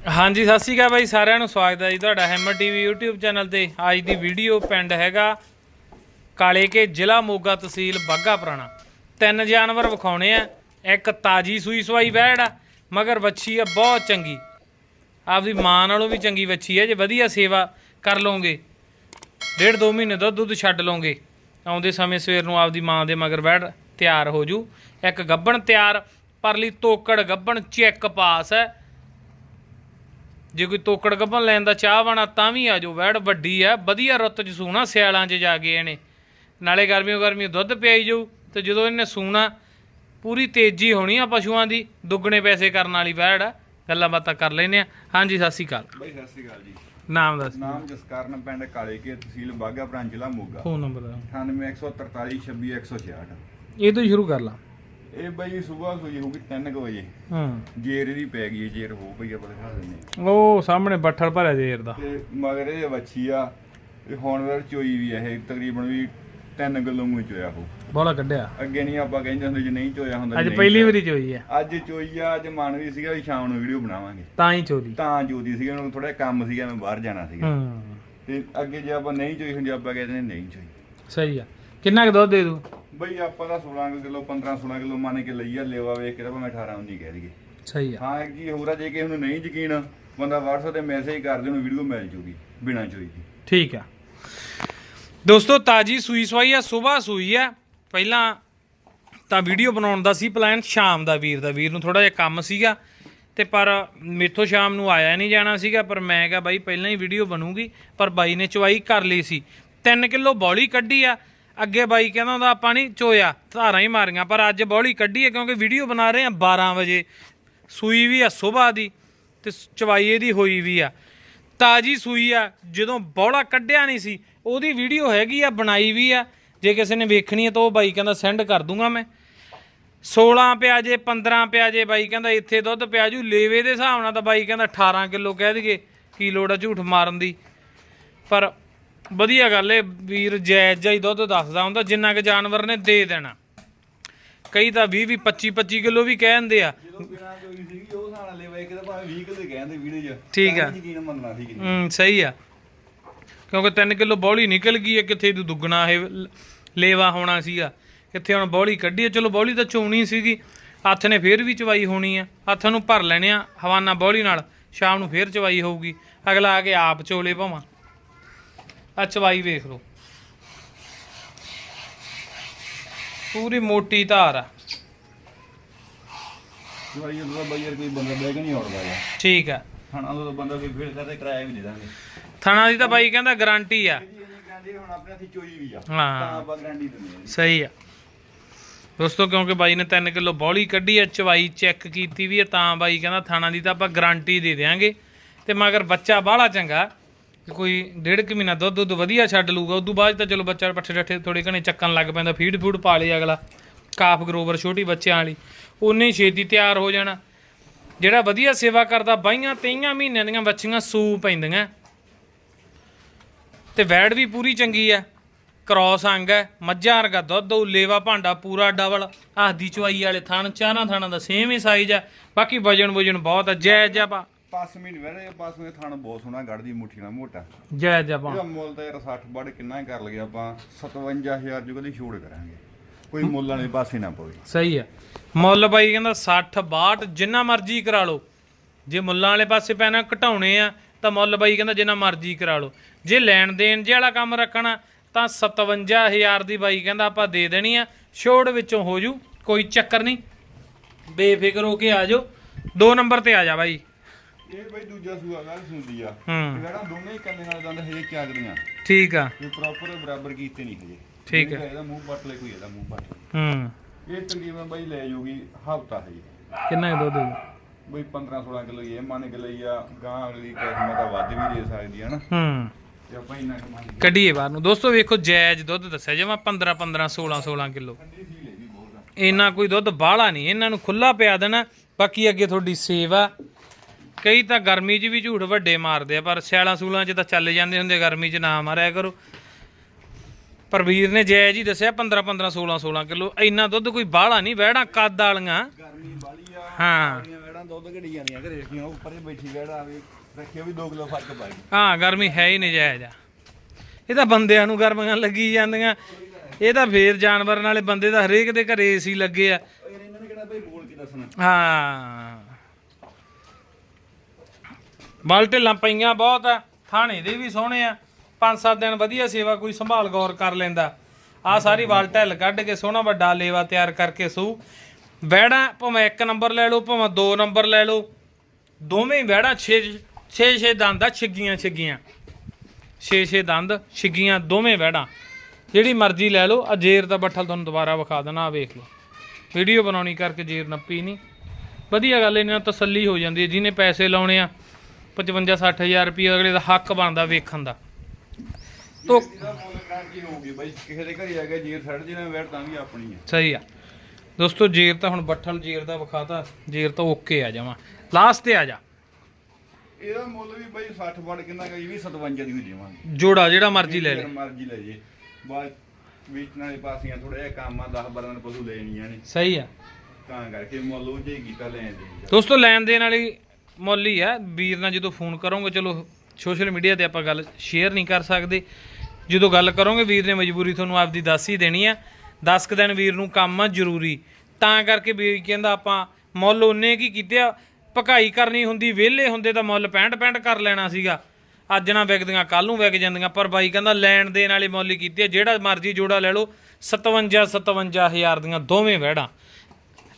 ਹਾਂਜੀ, ਸਤਿ ਸ਼੍ਰੀ ਅਕਾਲ ਬਾਈ, ਸਾਰਿਆਂ ਨੂੰ ਸਵਾਗਤ ਹੈ ਜੀ ਤੁਹਾਡਾ ਹੈਮਰ ਟੀਵੀ YouTube ਚੈਨਲ ਤੇ। ਅੱਜ ਦੀ ਵੀਡੀਓ ਪਿੰਡ ਹੈਗਾ ਕਾਲੇ ਕੇ ਜ਼ਿਲ੍ਹਾ ਮੋਗਾ ਤਹਿਸੀਲ ਬਾਗਾ ਪੁਰਾਣਾ। ਤਿੰਨ ਜਾਨਵਰ ਵਿਖਾਉਣੇ ਆ, ਇੱਕ ਤਾਜੀ ਸੂਈ ਸਵਾਈ ਵੈੜ ਆ, ਮਗਰ ਵੱਛੀ ਆ, ਬਹੁਤ ਚੰਗੀ। ਆਪਦੀ ਮਾਂ ਨਾਲੋਂ ਵੀ ਚੰਗੀ ਵੱਛੀ ਹੈ ਜੇ ਵਧੀਆ ਸੇਵਾ ਕਰ ਲਓਗੇ, ਡੇਢ ਦੋ ਮਹੀਨੇ ਦੁੱਧ ਦੁੱਧ ਛੱਡ ਲਓਗੇ, ਆਉਂਦੇ ਸਮੇਂ ਸਵੇਰ ਨੂੰ ਆਪਦੀ ਮਾਂ ਦੇ ਮਗਰ ਵੈੜ ਤਿਆਰ ਹੋ ਜੂ। ਇੱਕ ਗੱਬਣ ਤਿਆਰ, ਪਰਲੀ ਤੋਕੜ ਗੱਬਣ ਚੈੱਕ ਪਾਸ ਹੈ। ਜੇ ਕੋਈ ਤੋਕੜ ਗੱਭਣ ਲੈਣ ਦਾ ਚਾਹ ਬਣਾ ਤਾਂ ਵੀ ਆ ਜਾਓ। ਵੈੜ ਵੱਡੀ ਆ ਵਧੀਆ ਰੁੱਤ 'ਚ ਸੂਣਾ ਸਿਆਲਾਂ 'ਚ ਜਾ ਕੇ ਇਹਨੇ। ਨਾਲੇ ਗਰਮੀਓ ਗਰਮੀ ਦੁੱਧ ਪਿਆਈ ਜਾਊ ਤੇ ਜਦੋਂ ਇਹਨੇ ਸੂਣਾ ਪੂਰੀ ਤੇਜ਼ੀ ਹੋਣੀ ਆ ਪਸ਼ੂਆਂ ਦੀ ਦੁੱਗਣੇ ਪੈਸੇ ਕਰਨ ਵਾਲੀ ਵੈੜ ਆ। ਗੱਲਾਂ ਬਾਤਾਂ ਕਰ ਲੈਨੇ ਆ। ਹਾਂਜੀ ਸਤਿ ਸ਼੍ਰੀ ਅਕਾਲ। ਬਾਈ ਸਤਿ ਸ਼੍ਰੀ ਅਕਾਲ ਜੀ। ਨਾਮ ਦੱਸ। ਨਾਮ ਜਸਕਰਨ ਪਿੰਡ ਕਾਲੇ ਕੇ ਤਹਿਸੀਲ ਬਾਗਾ ਪ੍ਰਾਂਤ ਜ਼ਿਲ੍ਹਾ ਮੋਗਾ। ਫੋਨ ਨੰਬਰ 9814426166 ਇਹ ਤੋਂ ਸ਼ੁਰੂ ਕਰ ਲਾ। ਇਹ ਬਾਈ ਸਵੇਰ ਹੋਈ ਹੋਊਗੀ 3 ਵਜੇ। ਹਾਂ। ਜੇਰ ਇਹਦੀ ਪੈ ਗਈ ਹੈ, ਜੇਰ ਹੋ ਪਈ ਆ ਬੜੇ ਦਿਖਾ ਦਿੰਦੇ। ਉਹ ਸਾਹਮਣੇ ਬੱਠਲ ਭਰਿਆ ਜੇਰ ਦਾ। ਤੇ ਮਗਰ ਇਹ ਵੱਛੀ ਆ ਇਹ ਹੁਣ ਵੇਰ ਚੋਈ ਵੀ ਆ ਇਹ ਤਕਰੀਬਨ ਵੀ 3 ਕਿਲੋ ਮੂੰਹ ਚੋਇਆ ਹੋ ਬੋਲਾ ਕੱਢਿਆ। ਅੱਗੇ ਨਹੀਂ ਆਪਾਂ ਕਹਿੰਦੇ ਹੁੰਦੇ ਜੇ ਨਹੀਂ ਚੋਇਆ ਹੁੰਦਾ ਅੱਜ ਪਹਿਲੀ ਵਾਰੀ ਚੋਈ ਆ। ਅੱਜ ਚੋਈ ਆ ਅੱਜ ਮਨ ਵੀ ਸੀਗਾ ਵੀ ਸ਼ਾਮ ਨੂੰ ਵੀਡੀਓ ਬਣਾਵਾਂਗੇ। ਤਾਂ ਹੀ ਚੋਦੀ ਤਾਂ ਜੋਦੀ ਸੀਗਾ ਉਹਨੂੰ ਥੋੜਾ ਕੰਮ ਸੀਗਾ ਮੈਂ ਬਾਹਰ ਜਾਣਾ ਸੀਗਾ। ਹਾਂ। ਤੇ ਅੱਗੇ ਜੇ ਆਪਾਂ ਨਹੀਂ ਚੋਈ ਹੁੰਦੀ ਆਪਾਂ ਕਹਿੰਦੇ ਨੇ ਨਹੀਂ ਚੋਈ। ਸਹੀ ਆ। ਕਿੰਨਾ ਕੁ ਦੁੱਧ ਦੇ ਦੂ? ਬਈ ਆਪਾਂ ਦਾ 16 ਕਿਲੋ 15 16 ਕਿਲੋ ਮੰਨ ਕੇ ਲਈ ਆ ਲੇਵਾ ਵੇਖ ਕੇ ਤਾਂ ਭਾਵੇਂ 18 19 ਕਹਿ ਦਈਏ। ਸਹੀ ਆ। ਹਾਂ ਕੀ ਹੋਰਾ ਜੇ ਕਿਸੇ ਨੂੰ ਨਹੀਂ ਯਕੀਨ ਬੰਦਾ WhatsApp ਤੇ ਮੈਸੇਜ ਕਰ ਦੇ ਉਹਨੂੰ ਵੀਡੀਓ ਮਿਲ ਜੂਗੀ ਬਿਨਾਂ ਚੋਈ ਦੀ। ਠੀਕ ਆ। ਦੋਸਤੋ ਤਾਜੀ ਸੂਈ ਸਵਾਈ ਆ ਸਵੇਰ ਸੂਈ ਆ। ਪਹਿਲਾਂ ਤਾਂ ਵੀਡੀਓ ਬਣਾਉਣ ਦਾ ਸੀ ਪਲਾਨ ਸ਼ਾਮ ਦਾ ਵੀਰ ਦਾ। ਵੀਰ ਨੂੰ ਥੋੜਾ ਜਿਹਾ ਕੰਮ ਸੀਗਾ ਤੇ ਪਰ ਮੇਥੋਂ ਸ਼ਾਮ ਨੂੰ ਆਇਆ ਨਹੀਂ ਜਾਣਾ ਸੀਗਾ ਪਰ ਮੈਂ ਕਿਹਾ ਬਾਈ ਪਹਿਲਾਂ ਹੀ ਵੀਡੀਓ ਬਣੂਗੀ। ਪਰ ਬਾਈ ਨੇ ਚਵਾਈ ਕਰ ਲਈ ਸੀ। 3 ਕਿਲੋ ਬੌਲੀ ਕੱਢੀ ਆ ਅੱਗੇ ਬਾਈ ਕਹਿੰਦਾ ਹੁੰਦਾ, ਆਪਾਂ ਨਹੀਂ ਚੋਇਆ। ਧਾਰਾਂ ਹੀ ਮਾਰੀਆਂ, ਪਰ ਅੱਜ ਬੌਲੀ ਕੱਢੀ ਹੈ ਕਿਉਂਕਿ ਵੀਡੀਓ ਬਣਾ ਰਹੇ ਆ 12 ਵਜੇ। ਸੂਈ ਵੀ ਆ ਸਵੇਰ ਦੀ ਤੇ ਚਵਾਈ ਇਹਦੀ ਹੋਈ ਵੀ ਆ। ਤਾਜੀ ਸੂਈ ਆ, ਜਦੋਂ ਬੌਲਾ ਕੱਢਿਆ ਨਹੀਂ ਸੀ, ਉਹਦੀ ਵੀਡੀਓ ਹੈਗੀ ਆ, ਬਣਾਈ ਵੀ ਆ। ਜੇ ਕਿਸੇ ਨੇ ਵੇਖਣੀ ਹੈ ਤਾਂ ਉਹ ਬਾਈ ਕਹਿੰਦਾ, ਸੈਂਡ ਕਰ ਦੂੰਗਾ ਮੈਂ। 16 ਪਿਆ ਜੇ 15 ਪਿਆ ਜੇ, ਬਾਈ ਕਹਿੰਦਾ, ਇੱਥੇ ਦੁੱਧ ਪਿਆ ਜੂ। ਲੇਵੇ ਦੇ ਹਿਸਾਬ ਨਾਲ ਤਾਂ ਬਾਈ ਕਹਿੰਦਾ 18 ਕਿਲੋ ਕਹਿ ਦਈਏ, ਕੀ ਲੋੜ ਆ ਝੂਠ ਮਾਰਨ ਦੀ? ਪਰ ਵਧੀਆ ਗੱਲ ਏ ਵੀਰ ਜਾਇਜ਼ ਹੀ ਦੁੱਧ ਦੱਸਦਾ ਹੁੰਦਾ ਜਿੰਨਾ ਕਿ ਜਾਨਵਰ ਨੇ ਦੇ ਦੇਣਾ। ਕਈ ਤਾਂ 20 20 25 25 ਕਿਲੋ ਵੀ ਕਹਿੰਦੇ ਆ। ਜਦੋਂ ਬਿਨਾਂ ਚੋਈ ਸੀਗੀ ਉਹ ਸਾਣਾ ਲੇਵਾ ਇੱਕ ਤਾਂ ਭਾਵੇਂ 20 ਕਿਲੋ ਕਹਿੰਦੇ ਵੀਡੀਓ 'ਚ ਠੀਕ ਆ। ਤਾਂ ਵੀ ਯਕੀਨ ਮੰਨਣਾ ਸੀ ਕਿ ਹੂੰ ਸਹੀ ਆ। ਕਿਉਂਕਿ 3 ਕਿਲੋ ਬੌਲੀ ਨਿਕਲ ਗਈ ਹੈ ਕਿੱਥੇ ਤੂੰ ਦੁੱਗਣਾ ਇਹ ਲ- ਲੇਵਾ ਹੋਣਾ ਸੀਗਾ। ਕਿੱਥੇ ਹੁਣ ਬੌਲੀ ਕੱਢੀ ਹੈ ਚਲੋ ਬੌਲੀ ਤਾਂ ਚੋਣੀ ਸੀਗੀ। ਹੱਥ ਨੇ ਫੇਰ ਵੀ ਚਵਾਈ ਹੋਣੀ ਆ ਹੱਥ ਨੂੰ ਭਰ ਲੈਣੇ ਆ ਹਵਾਨਾ ਬੌਲੀ ਨਾਲ ਸ਼ਾਮ ਨੂੰ ਫੇਰ ਚਵਾਈ ਹੋਊਗੀ। ਅਗਲਾ ਆ ਕੇ ਆਪ ਚੋਲੇ ਭਾਵਾਂ। ਆ ਚਵਾਈ ਵੇਖ ਲਓ। ਪੂਰੀ ਮੋਟੀ ਧਾਰ ਆ। ਦਵਾਈ ਜਦੋਂ ਬਾਈ ਯਾਰ ਕੋਈ ਬੰਦਾ ਬੈਗ ਨਹੀਂ ਆਉੜਦਾ ਯਾਰ। ਠੀਕ ਆ। ਖਾਣਾ ਤੋਂ ਬੰਦਾ ਕੋਈ ਫੇਰ ਕਰਦੇ ਕਿਰਾਇਆ ਵੀ ਦੇ ਦਾਂਗੇ। ਥਣਾ ਦੀ ਤਾਂ ਬਾਈ ਕਹਿੰਦਾ ਗਾਰੰਟੀ ਆ। ਜੀ ਇਹਨੇ ਕਹਿੰਦੇ ਹੁਣ ਆਪਣੇ ਹੱਥੀ ਚੋਈ ਵੀ ਆ। ਹਾਂ। ਤਾਂ ਆਪਾਂ ਗਰੰਟੀ ਦਿੰਦੇ ਆ ਸਹੀ ਆ। ਦੋਸਤੋ ਕਿਉਂਕਿ ਬਾਈ ਨੇ 3 ਕਿਲੋ ਬੌਲੀ ਕੱਢੀ ਆ ਚਵਾਈ ਚੈੱਕ ਕੀਤੀ ਵੀ ਆ ਤਾਂ ਬਾਈ ਕਹਿੰਦਾ ਥਾਣਾ ਦੀ ਤਾਂ ਆਪਾਂ ਗਾਰੰਟੀ ਦੇ ਦੇਾਂਗੇ ਤੇ ਮਗਰ ਬੱਚਾ ਬਾਹਲਾ ਚੰਗਾ। ਕੋਈ ਡੇਢ ਕੁ ਮਹੀਨਾ ਦੁੱਧ ਦੁੱਧ ਵਧੀਆ ਛੱਡ ਲੂਗਾ ਉਦੋਂ ਬਾਅਦ ਤਾਂ ਚਲੋ ਬੱਚਾ ਪੱਠੇ ਡੱਠੇ ਥੋੜੇ ਘਣੇ ਚੱਕਣ ਲੱਗ ਪੈਂਦਾ, ਫੀਡ ਫੂਡ ਪਾ ਲਈ ਅਗਲਾ, ਕਾਫ ਗਰੋਵਰ ਛੋਟੀ ਬੱਚਿਆਂ ਵਾਲੀ ਉਨੇ ਛੇਤੀ ਤਿਆਰ ਹੋ ਜਾਣਾ। ਜਿਹੜਾ ਵਧੀਆ ਸੇਵਾ ਕਰਦਾ, ਬਾਈਆਂ 23 ਮਹੀਨਿਆਂ ਦੀਆਂ ਬੱਚੀਆਂ ਸੂ ਪੈਂਦੀਆਂ। ਤੇ ਵੈੜ ਵੀ ਪੂਰੀ ਚੰਗੀ ਆ ਕ੍ਰੋਸ ਅੰਗ ਹੈ ਮੱਝਾਂ ਵਰਗਾ ਦੁੱਧ, ਉਹ ਲੇਵਾ ਭਾਂਡਾ ਪੂਰਾ ਡਬਲ ਆਹਦੀ ਚਵਾਈ ਵਾਲੇ ਥਣ, ਚਾਰਾਂ ਥਣਾਂ ਦਾ ਸੇਮ ਹੀ ਸਾਈਜ਼ ਆ ਬਾਕੀ ਵਜਨ ਵਜਨ ਬਹੁਤ ਆ ਜੈ ਜਪਾ 5 ਮਹੀਨੇ ਵੇਲੇ 5 ਮਹੀਨੇ ਬਹੁਤ ਸੋਹਣਾ ਗੜਦੀ ਮੁੱਠੀ ਨਾਲ ਮੋਟਾ। ਜੈ ਜਪਾਂ ਇਹਦਾ ਮੁੱਲ ਤਾਂ 60 ਬੜ ਕਿੰਨਾ ਹੀ ਕਰ ਲਗੇ ਆਪਾਂ 57000 ਜੋ ਕਦੀ ਛੋੜ ਕਰਾਂਗੇ। ਕੋਈ ਮੁੱਲ ਵਾਲੇ ਪਾਸੇ ਨਾ ਪਵੇ। ਸਹੀ ਆ। ਮੁੱਲ ਬਾਈ ਕਹਿੰਦਾ 60 62 ਜਿੰਨਾ ਮਰਜ਼ੀ ਕਰਾ ਲਓ। ਜੇ ਮੁੱਲਾਂ ਵਾਲੇ ਪਾਸੇ ਪੈਣਾ ਘਟਾਉਣੇ ਆ ਤਾਂ ਮੁੱਲ ਬਾਈ ਕਹਿੰਦਾ ਜਿੰਨਾ ਮਰਜ਼ੀ ਕਰਾ ਲਓ। ਜੇ ਲੈਣ ਦੇਣ ਜੇ ਵਾਲਾ ਕੰਮ ਰੱਖਣਾ ਤਾਂ 57000 ਦੀ ਬਾਈ ਕਹਿੰਦਾ ਆਪਾਂ ਦੇ ਦੇਣੀ ਆ। ਛੋੜ ਵਿੱਚੋਂ ਹੋ ਜੂ ਕੋਈ ਚੱਕਰ ਨਹੀਂ। ਬੇਫਿਕਰ ਹੋ ਕੇ ਆ ਜਾਓ। ਦੋ ਨੰਬਰ ਤੇ ਆ ਜਾ ਬਾਈ। ਇਹ ਬਈ ਦੂਜਾ ਸੂਆ ਗੱਲ ਸੁਣਦੀ ਆ। ਹੂੰ। ਜਿਹੜਾ ਦੋਨੇ ਹੀ ਕੰਨੇ ਨਾਲ ਦੰਦ ਹਜੇ ਚੱਕਦੀਆਂ ਠੀਕ ਆ। ਇਹ ਪ੍ਰੋਪਰ ਬਰਾਬਰ ਕੀਤੇ ਨਹੀਂ ਹਜੇ। ਠੀਕ ਹੈ। ਇਹਦਾ ਮੂੰਹ ਪੱਟ ਲੈ ਕੋਈ ਇਹਦਾ ਮੂੰਹ ਪੱਟ ਹੂੰ। ਇਹ ਤਕਰੀਬਨ ਬਈ ਲੈ ਜੂਗੀ ਹਫਤਾ ਹਜੇ। ਕਿੰਨਾ ਦੁੱਧ ਦੇਊ? ਬਈ 15 16 ਕਿਲੋ ਇਹ ਮੰਨ ਕੇ ਲਈ ਆ ਗਾਂ ਅਗਲੀ ਕਿਸਮਤ ਤਾਂ ਵੱਧ ਵੀ ਦੇ ਸਕਦੀ ਆ ਨਾ। ਹੂੰ। ਤੇ ਆਪਾਂ ਇੰਨਾ ਕੱਢੀਏ ਬਾਹਰ ਨੂੰ। ਦੋਸਤੋ ਵੇਖੋ ਜਾਇਜ਼ ਦੁੱਧ ਦੱਸਿਆ ਜਿਵੇਂ 15 15 16 16 ਕਿਲੋ। ਆ। ਇੰਨਾ ਕੋਈ ਦੁੱਧ ਬਾਹਲਾ ਨਹੀਂ। ਇਹਨਾਂ ਨੂੰ ਖੁੱਲਾ ਪਿਆ ਦੇਣਾ। ਬਾਕੀ ਅੱਗੇ ਤੁਹਾਡੀ ਸੇਵਾ। ਕਈ ਤਾਂ ਗਰਮੀ 'ਚ ਵੀ ਝੂਠ ਵੱਡੇ ਮਾਰਦੇ ਆ ਪਰ ਸਿਆਲਾਂ ਸੂਲਾਂ 'ਚ ਤਾਂ ਚੱਲ ਜਾਂਦੇ ਹੁੰਦੇ ਗਰਮੀ 'ਚ ਨਾ ਮਾਰਿਆ ਕਰੋ। ਪਰ ਵੀਰ ਨੇ ਜਾਇਜ਼ ਹੀ ਦੱਸਿਆ 15 15 16 16 ਕਿਲੋ ਇੰਨਾ ਦੁੱਧ ਕੋਈ ਬਾਹਲਾ ਨਹੀਂ ਵਹਿੜਾ ਕੱਦ ਵਾਲੀਆਂ। ਗਰਮੀ ਵਾਲੀ ਆ ਹਾਂ। ਆਪਣੀਆਂ ਵੈੜਾਂ ਦੁੱਧ ਘੜੀ ਜਾਂਦੀਆਂ ਘਰੇ ਰੱਖੀਆਂ ਉਹ ਉੱਪਰ ਹੀ ਬੈਠੀ ਵੈੜ ਆਵੇ ਰੱਖਿਓ ਵੀ 2 ਕਿਲੋ ਫ਼ਰਕ ਪਾ ਗਈ ਹਾਂ ਗਰਮੀ ਹੈ ਹੀ ਨਜਾਇਜ਼ ਆ। ਇਹ ਤਾਂ ਬੰਦਿਆਂ ਨੂੰ ਗਰਮੀਆਂ ਲੱਗੀ ਜਾਂਦੀਆਂ। ਇਹ ਤਾਂ ਫੇਰ ਜਾਨਵਰਾਂ ਵਾਲੇ ਬੰਦੇ ਦਾ ਹਰੇਕ ਦੇ ਘਰੇ ਏਸੀ ਲੱਗੇ ਆ। ਉਹ ਯਾਰ ਇਹਨਾਂ ਨੇ ਕਿਹੜਾ ਬਈ ਬੋਲ ਕੇ ਦੱਸਣਾ? ਹਾਂ। ਬਲ ਢਿੱਲਾਂ ਪਈਆਂ ਬਹੁਤ ਆ, ਥਾਣੇ ਦੇ ਵੀ ਸੋਹਣੇ ਆ। ਪੰਜ ਸੱਤ ਦਿਨ ਵਧੀਆ ਸੇਵਾ ਕੋਈ ਸੰਭਾਲ ਗੌਰ ਕਰ ਲੈਂਦਾ। ਆ ਸਾਰੀ ਵਾਲ ਢਿੱਲ ਕੱਢ ਕੇ ਸੋਹਣਾ ਵੱਡਾ ਲੇਵਾ ਤਿਆਰ ਕਰਕੇ ਸੂ। ਵੈੜਾਂ ਭਾਵੇਂ ਇੱਕ ਨੰਬਰ ਲੈ ਲਓ, ਭਾਵੇਂ ਦੋ ਨੰਬਰ ਲੈ ਲਓ। ਦੋਵੇਂ ਹੀ ਵੈੜਾਂ 6 6 6 ਦੰਦ ਆ, ਛਿੱਗੀਆਂ ਛਿੱਗੀਆਂ। 6 6 ਦੰਦ, ਛਿੱਗੀਆਂ, ਦੋਵੇਂ ਵੈੜਾਂ ਜਿਹੜੀ ਮਰਜ਼ੀ ਲੈ ਲਓ, ਆ ਜੇਰ ਦਾ ਬੱਠਲ ਤੁਹਾਨੂੰ ਦੁਬਾਰਾ ਵਿਖਾ ਦੇਣਾ ਆ ਵੇਖ ਲਓ। ਵੀਡੀਓ ਬਣਾਉਣੀ ਕਰਕੇ ਜੇਰ ਨੱਪੀ ਨਹੀਂ। ਵਧੀਆ ਗੱਲ, ਇਹਨਾਂ ਨਾਲ ਤਸੱਲੀ ਹੋ ਜਾਂਦੀ ਹੈ, ਜਿਹਨੇ ਪੈਸੇ ਲਾਉਣੇ ਆ 55 60000 ਰੁਪਏ ਅਗਲੇ ਦਾ ਹੱਕ ਬਣਦਾ ਵੇਖਣ ਦਾ। ਤੋ ਇਹਦਾ ਮੁੱਲ ਗਾਰੰਟੀ ਹੋਊਗੀ ਬਈ ਕਿਸੇ ਦੇ ਘਰੇ ਆ ਗਿਆ ਜੀਰ ਛੱਡ ਜਿਹਨਾਂ ਵੈੜ ਤਾਂ ਵੀ ਆਪਣੀ ਹੈ ਸਹੀ ਆ। ਦੋਸਤੋ ਜੇਰ ਤਾਂ ਹੁਣ ਬੱਠਲ ਜੇਰ ਦਾ ਵਿਖਾਤਾ ਜੇਰ ਤਾਂ ਓਕੇ ਆ ਜਾਵਾਂ ਲਾਸਟ ਤੇ ਆ ਜਾ। ਇਹਦਾ ਮੁੱਲ ਵੀ ਬਈ 60 ਫੜ ਕਿੰਨਾ ਗਈ ਵੀ 57 ਦੀ ਹੋ ਜਾਵਾਂਗੇ ਜੋੜਾ ਜਿਹੜਾ ਮਰਜ਼ੀ ਲੈ ਲੈ। ਮਰਜ਼ੀ ਲੈ ਜੇ। ਬਾਅਦ ਵੇਚਣ ਵਾਲੇ ਪਾਸੀਆਂ ਥੋੜਾ ਜਿਹਾ ਕੰਮ ਆ 10 12 ਦਿਨ ਪਸ਼ੂ ਲੈਣੀਆਂ ਨੇ। ਸਹੀ ਆ। ਤਾਂ ਕਰਕੇ ਮੁੱਲ ਉਹ ਜੇ ਕੀਤਾ ਲੈਣ ਦੇ। ਦੋਸਤੋ ਲੈਣ ਦੇਣ ਵਾਲੀ ਮੁੱਲ ਹੀ ਆ। ਵੀਰ ਨਾਲ ਜਦੋਂ ਫੋਨ ਕਰੋਗੇ, ਚਲੋ ਸੋਸ਼ਲ ਮੀਡੀਆ ਤੇ ਆਪਾਂ ਗੱਲ ਸ਼ੇਅਰ ਨਹੀਂ ਕਰ ਸਕਦੇ। ਜਦੋਂ ਗੱਲ ਕਰੋਗੇ, ਵੀਰ ਨੇ ਮਜਬੂਰੀ ਤੁਹਾਨੂੰ ਆਪਦੀ ਦੱਸ ਹੀ ਦੇਣੀ ਆ। 10 ਕੁ ਦਿਨ ਵੀਰ ਨੂੰ ਕੰਮ ਆ ਜ਼ਰੂਰੀ। ਤਾਂ ਕਰਕੇ ਵੀਰ ਕਹਿੰਦਾ ਆਪਾਂ ਮੁੱਲ ਉਹਨੇ ਕੀ ਕੀਤੇ ਆ ਭਕਾਈ ਕਰਨੀ ਹੁੰਦੀ, ਵਿਹਲੇ ਹੁੰਦੇ ਤਾਂ ਮੁੱਲ 65 65 ਕਰ ਲੈਣਾ ਸੀਗਾ। ਅੱਜ ਨਾ ਵਿਕਦੀਆਂ ਕੱਲ ਨੂੰ ਵਿਕ ਜਾਂਦੀਆਂ, ਪਰ ਬਾਈ ਕਹਿੰਦਾ ਲੈਣ ਦੇਣ ਵਾਲੇ ਮੁੱਲ ਕੀਤੀ ਕੀਤੇ ਆ। ਜਿਹੜਾ ਮਰਜ਼ੀ ਜੋੜਾ ਲੈ ਲਓ 57 57000 ਦੀਆਂ ਦੋਵੇਂ ਵਹਿੜਾਂ।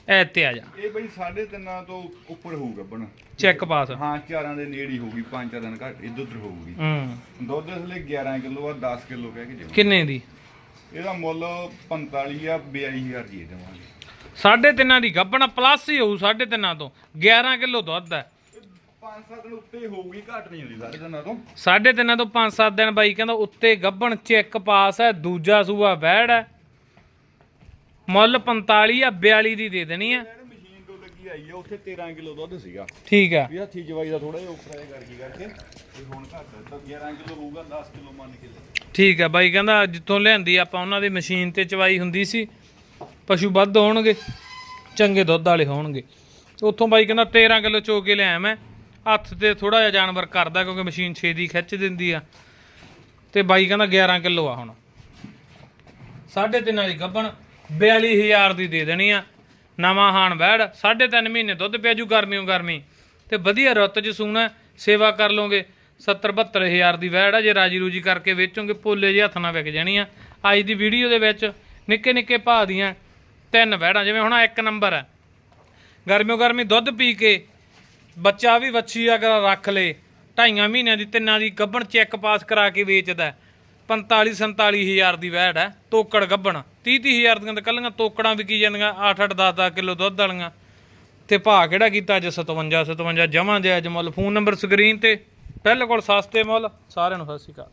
ਐ ਤੇ ਆ ਜਾ। ਇਹ ਬਈ ਸਾਢੇ ਤਿੰਨਾਂ ਤੋਂ ਉੱਪਰ ਹੋਊਗਾ ਬਣ ਚੈੱਕ ਪਾਸ ਹਾਂ ਚਾਰਾਂ ਦੇ ਨੇੜੇ ਹੀ ਹੋਊਗੀ ਪੰਜ ਚਾਰ ਦਿਨ ਘੱਟ ਇੱਧਰ ਉੱਧਰ ਹੋਊਗੀ। ਹੂੰ। ਦੁੱਧ ਇਸ ਲਈ 11 ਕਿਲੋ ਆ 10 ਕਿਲੋ ਕਹਿ ਕੇ ਦੇਵਾਂ ਕਿੰਨੇ ਦੀ? ਇਹਦਾ ਮੁੱਲ 45 ਆ 42000 ਜੀ ਦੇਵਾਂਗੇ। ਸਾਢੇ ਤਿੰਨਾਂ ਦੀ ਗੱਬਣਾ ਪਲੱਸ ਹੀ ਹੋਊ ਸਾਢੇ ਤਿੰਨਾਂ ਤੋਂ। 11 ਕਿਲੋ ਦੁੱਧ ਹੈ ਪੰਜ ਸੱਤ ਦਿਨ ਉੱਤੇ ਹੋਊਗੀ ਘੱਟ ਨਹੀਂ ਹੁੰਦੀ ਸਾਢੇ ਤਿੰਨਾਂ ਤੋਂ। ਸਾਢੇ ਤਿੰਨਾਂ ਤੋਂ 5-7 ਦਿਨ ਬਾਈ ਕਹਿੰਦਾ ਉੱਤੇ ਗੱਬਣ ਚੈੱਕ ਪਾਸ ਹੈ ਦੂਜਾ ਸੂਆ ਵੈੜ ਹੈ ਮੁੱਲ 45 ਆ 42 ਦੀ ਦੇ ਦੇਣੀ ਆ। ਜਿਹੜੀ ਮਸ਼ੀਨ ਤੋਂ ਲੱਗੀ ਆਈ ਆ ਉੱਥੇ 13 ਕਿਲੋ ਦੁੱਧ ਸੀਗਾ। ਠੀਕ ਆ। ਵੀ ਹੱਥੀ ਜਵਾਈ ਦਾ ਥੋੜਾ ਜਿਹਾ ਔਖਾ ਜਿਹਾ ਕਰਕੇ ਕਰਕੇ ਤੇ ਹੁਣ ਘੱਟ ਹੈ ਤਾਂ 11 ਕਿਲੋ ਹੋਊਗਾ 10 ਕਿਲੋ ਮੰਨ ਕੇ ਲੈ ਠੀਕ ਆ ਬਾਈ ਕਹਿੰਦਾ ਜਿੱਥੋਂ ਲਿਆਂਦੀ ਆਪਾਂ ਉਹਨਾਂ ਦੀ ਮਸ਼ੀਨ ਤੇ ਚਵਾਈ ਹੁੰਦੀ ਸੀ ਪਸ਼ੂ ਵੱਧ ਹੋਣਗੇ ਚੰਗੇ ਦੁੱਧ ਵਾਲੇ ਹੋਣਗੇ। ਉੱਥੋਂ ਬਾਈ ਕਹਿੰਦਾ 13 ਕਿਲੋ ਚੋ ਕੇ ਲਿਆਇਆ ਮੈਂ ਹੱਥ ਤੇ ਥੋੜਾ ਜਿਹਾ ਜਾਨਵਰ ਕਰਦਾ ਕਿਉਂਕਿ ਮਸ਼ੀਨ ਛੇਦੀ ਖਿੱਚ ਦਿੰਦੀ ਆ। ਤੇ ਬਾਈ ਕਹਿੰਦਾ 11 ਕਿਲੋ ਆ ਹੁਣ। ਸਾਢੇ ਤਿੰਨ ਵਾਲੀ ਗੱਬਣ 42000 ਦੀ ਦੇ ਦੇਣੀ ਆ। ਨਵਾਂ ਹਾਣ ਬੈੜ ਸਾਢੇ ਤਿੰਨ ਮਹੀਨੇ ਦੁੱਧ ਪਿਆਜੂ ਗਰਮੀਓ ਗਰਮੀ। ਤੇ ਵਧੀਆ ਰੁੱਤ ਚ ਸੂਣਾ ਸੇਵਾ ਕਰ ਲੋਗੇ 70 72000 ਦੀ ਵੈੜ ਆ, ਜੇ ਰਾਜੀ ਰੂਜੀ ਕਰਕੇ ਵੇਚੋਗੇ, ਪੋਲੇ ਜਿਹੇ ਹੱਥ ਨਾਲ ਵਿਕ ਜਾਣੀ ਆ। ਅੱਜ ਦੀ ਵੀਡੀਓ ਦੇ ਵਿੱਚ ਨਿੱਕੇ ਨਿੱਕੇ ਭਾਅ ਦੀਆਂ ਤਿੰਨ ਵੈੜਾਂ ਜਿਵੇਂ ਹੁਣ ਇੱਕ ਨੰਬਰ ਹੈ। ਗਰਮੀਓ ਗਰਮੀ ਦੁੱਧ ਪੀ ਕੇ ਬੱਚਾ ਵੀ ਵੱਛੀ ਅਗਰ ਰੱਖ ਲੇ, ਢਾਈਆਂ ਮਹੀਨਿਆਂ ਦੀ ਤਿੰਨਾਂ ਦੀ ਗੱਬਣ ਚੈੱਕ ਪਾਸ ਕਰਾ ਕੇ ਵੇਚਦਾ 45 47000 ਦੀ ਵੈੜ ਹੈ, ਤੋਕੜ ਗੱਬਣ। 30 30000 ਦੀਆਂ ਤਾਂ ਕੱਲੀਆਂ ਤੋਕੜਾਂ ਵਿਕੀ ਜਾਂਦੀਆਂ 8 8 10 10 ਕਿਲੋ ਦੁੱਧ ਵਾਲੀਆਂ। ਤੇ ਭਾਅ ਕਿਹੜਾ ਕੀਤਾ ਅੱਜ? 57 57 ਜਮਾਂ ਜਾਇਜ਼ ਮੁੱਲ। ਫੋਨ ਨੰਬਰ ਸਕਰੀਨ ਤੇ, ਬਿਲਕੁਲ ਸਸਤੇ ਮੁੱਲ। ਸਾਰਿਆਂ ਨੂੰ ਸਤਿ ਸ਼੍ਰੀ ਅਕਾਲ।